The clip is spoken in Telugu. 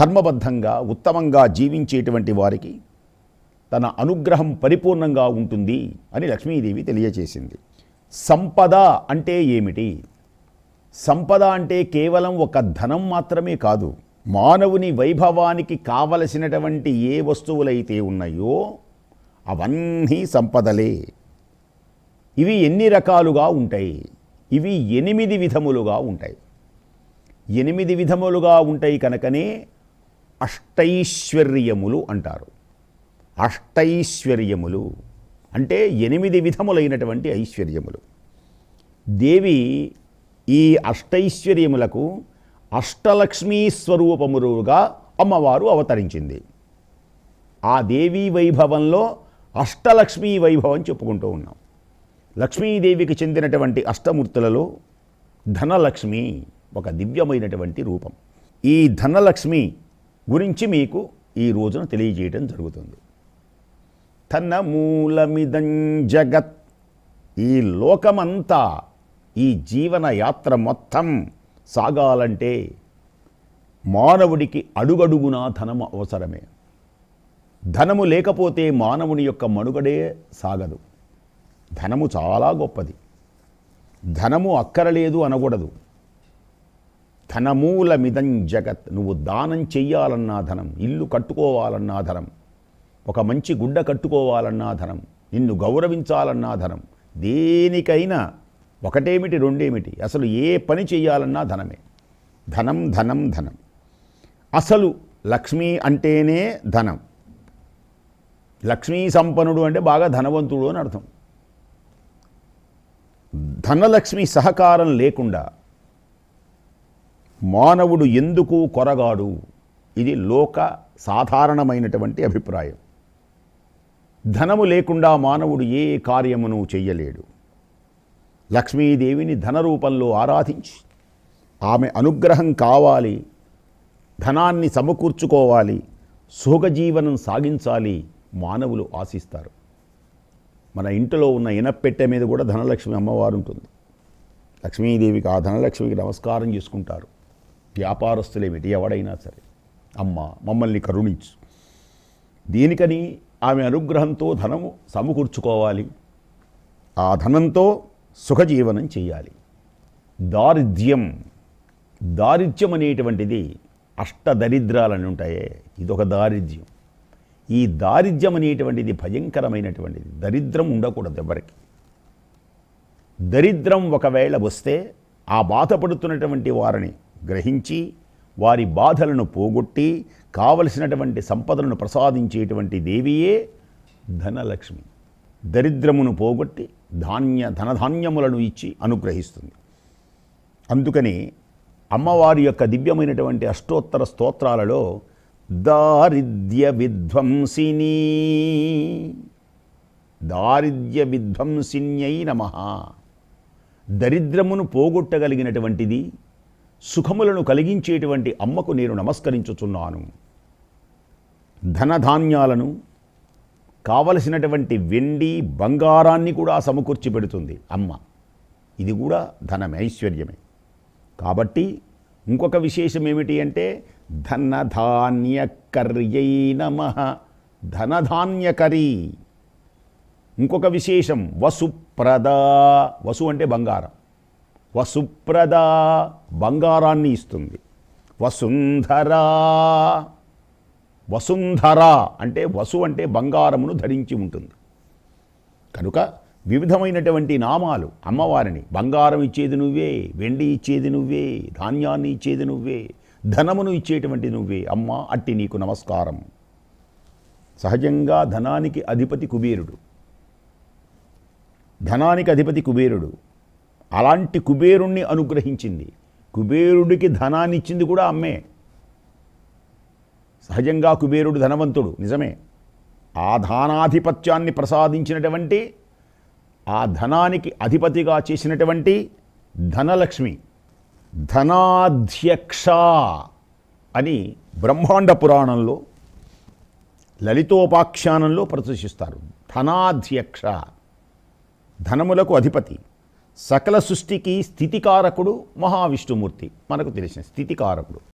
ధర్మబద్ధంగా ఉత్తమంగా జీవించేటువంటి వారికి తన అనుగ్రహం పరిపూర్ణంగా ఉంటుంది అని లక్ష్మీదేవి తెలియచేసింది. సంపద అంటే ఏమిటి? సంపద అంటే కేవలం ఒక ధనం మాత్రమే కాదు మానవుని వైభవానికి కావలసినటువంటి ఏ వస్తువులైతే ఉన్నాయో అవన్నీ సంపదలే. ఇవి ఎన్ని రకాలుగా ఉంటాయి? ఇవి ఎనిమిది విధములుగా ఉంటాయి. ఎనిమిది విధములుగా ఉంటాయి కనుకనే అష్టైశ్వర్యములు అంటారు. అష్టైశ్వర్యములు అంటే ఎనిమిది విధములైనటువంటి ఐశ్వర్యములు. దేవి ఈ అష్టైశ్వర్యములకు అష్టలక్ష్మీ స్వరూపములుగా అమ్మవారు అవతరించింది. ఆ దేవీ వైభవంలో అష్టలక్ష్మీ వైభవం చెప్పుకుంటూ ఉన్నాం. లక్ష్మీదేవికి చెందినటువంటి అష్టమూర్తులలో ధనలక్ష్మి ఒక దివ్యమైనటువంటి రూపం. ఈ ధనలక్ష్మి గురించి మీకు ఈ రోజున తెలియజేయడం జరుగుతుంది. తన మూలమిదం జగత్. ఈ లోకమంతా ఈ జీవన యాత్ర మొత్తం సాగాలంటే మానవుడికి అడుగడుగునా ధనము అవసరమే. ధనము లేకపోతే మానవుని యొక్క మనుగడే సాగదు. ధనము చాలా గొప్పది. ధనము అక్కరలేదు అనకూడదు. ధనమూలమిదం జగత్. నువ్వు దానం చెయ్యాలన్నా ధనం ఇల్లు కట్టుకోవాలన్నా ధనం ఒక మంచి గుడ్డ కట్టుకోవాలన్నా ధనం నిన్ను గౌరవించాలన్నా ధనం. దేనికైనా ఒకటేమిటి రెండేమిటి? అసలు ఏ పని చేయాలన్నా ధనమే. ధనం ధనం ధనం. అసలు లక్ష్మి అంటేనే ధనం. లక్ష్మీ సంపన్నుడు అంటే బాగా ధనవంతుడు అని అర్థం. ధనలక్ష్మి సహకారం లేకుండా మానవుడు ఎందుకు కొరగాడు? ఇది లోక సాధారణమైనటువంటి అభిప్రాయం. ధనము లేకుండా మానవుడు ఏ కార్యమును చెయ్యలేడు. లక్ష్మీదేవిని ధన రూపంలో ఆరాధించి ఆమె అనుగ్రహం కావాలి ధనాన్ని సమకూర్చుకోవాలి సుఖజీవనం సాగించాలి మానవులు ఆశిస్తారు. మన ఇంటిలో ఉన్న ఇనప్పెట్టె మీద కూడా ధనలక్ష్మి అమ్మవారు ఉంటుంది లక్ష్మీదేవికి ఆ ధనలక్ష్మికి నమస్కారం చేసుకుంటారు. వ్యాపారస్తులేమిటి? ఎవడైనా సరే. అమ్మ మమ్మల్ని కరుణించు. దీనికని ఆమె అనుగ్రహంతో ధనము సమకూర్చుకోవాలి? ఆ ధనంతో సుఖజీవనం చేయాలి దారిద్ర్యం దారిద్ర్యం అనేటువంటిది అష్టదరిద్రాలని ఉంటాయే. ఇదొక దారిద్ర్యం. ఈ దారిద్ర్యం అనేటువంటిది భయంకరమైనటువంటిది. దరిద్రం ఉండకూడదు ఎవరికి. దరిద్రం ఒకవేళ వస్తే ఆ బాధపడుతున్నటువంటి వారిని గ్రహించి వారి బాధలను పోగొట్టి కావలసినటువంటి సంపదలను ప్రసాదించేటువంటి దేవియే ధనలక్ష్మి. దరిద్రమును పోగొట్టి ధాన్య ధనధాన్యములను ఇచ్చి అనుగ్రహిస్తుంది. అందుకని అమ్మవారి యొక్క దివ్యమైనటువంటి అష్టోత్తర స్తోత్రాలలో దారిద్ర్య విధ్వంసిని దారిద్ర్య విధ్వంసిన్యై నమ. దరిద్రమును పోగొట్టగలిగినటువంటిది సుఖములను కలిగించేటువంటి అమ్మకు నేను నమస్కరించుచున్నాను. ధనధాన్యాలను కావలసినటువంటి వెండి బంగారాన్ని కూడా సమకూర్చి పెడుతుంది అమ్మ. ఇది కూడా ధనమే ఐశ్వర్యమే కాబట్టి ఇంకొక విశేషం ఏమిటి అంటే ధనధాన్యకర్యై నమ. ధనధాన్యకరీ ఇంకొక విశేషం వసుప్రద. వసు అంటే బంగారం. వసుప్రద బంగారాన్ని ఇస్తుంది. వసుంధర వసుంధర అంటే వసు అంటే బంగారమును ధరించి ఉంటుంది. కనుక వివిధమైనటువంటి నామాలు అమ్మవారిని బంగారం ఇచ్చేది నువ్వే వెండి ఇచ్చేది నువ్వే ధాన్యాన్ని ఇచ్చేది నువ్వే ధనమును ఇచ్చేటువంటి నువ్వే. అమ్మ అట్టి నీకు నమస్కారం. సహజంగా ధనానికి అధిపతి కుబేరుడు. ధనానికి అధిపతి కుబేరుడు. అలాంటి కుబేరుణ్ణి అనుగ్రహించింది. కుబేరుడికి ధనాన్ని ఇచ్చింది కూడా అమ్మే. సహజంగా కుబేరుడు ధనవంతుడు నిజమే. ఆ ధానాధిపత్యాన్ని ప్రసాదించినటువంటి ఆ ధనానికి అధిపతిగా చేసినటువంటి ధనలక్ష్మి ధనాధ్యక్ష అని బ్రహ్మాండ పురాణంలో లలితోపాఖ్యానంలో ప్రదర్శిస్తారు. ధనాధ్యక్ష ధనములకు అధిపతి. సకల సృష్టికి స్థితికారకుడు మహావిష్ణుమూర్తి. మనకు తెలిసిన స్థితికారకుడు.